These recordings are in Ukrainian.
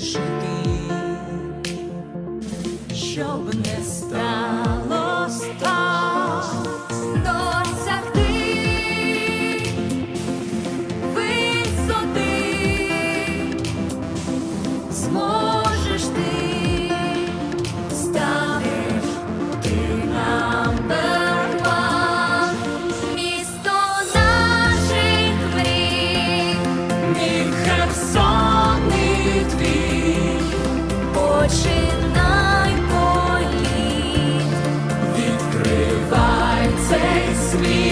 жити, щоб не став. me.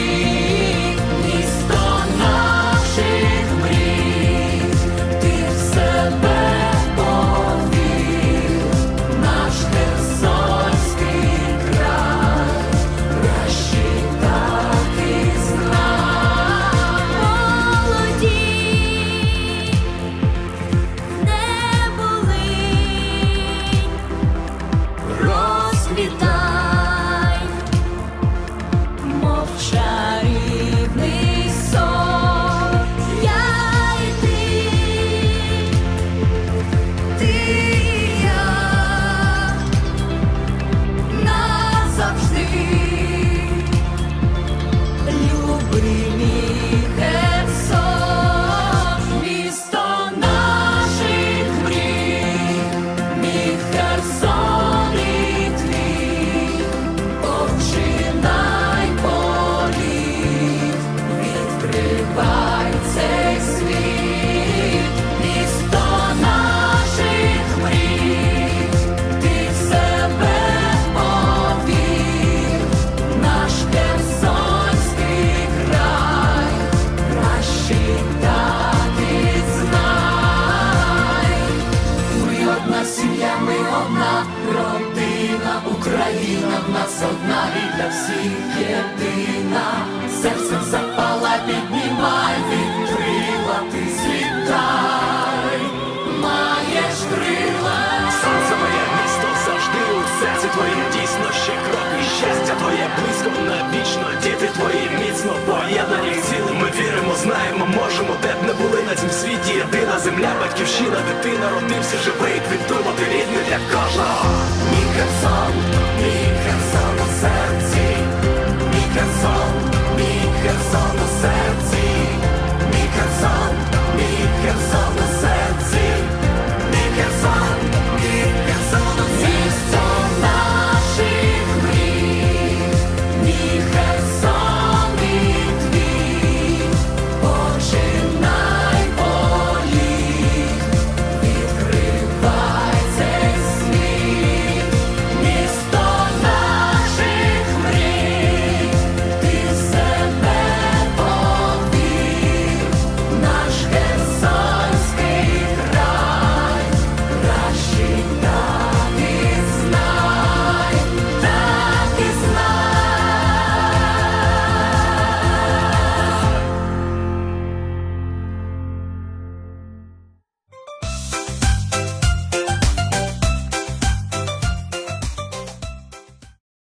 одна сім'я, ми одна родина, Україна в нас одна і для всіх єдина. земля, батьківщина, де ти народився, живий квіту.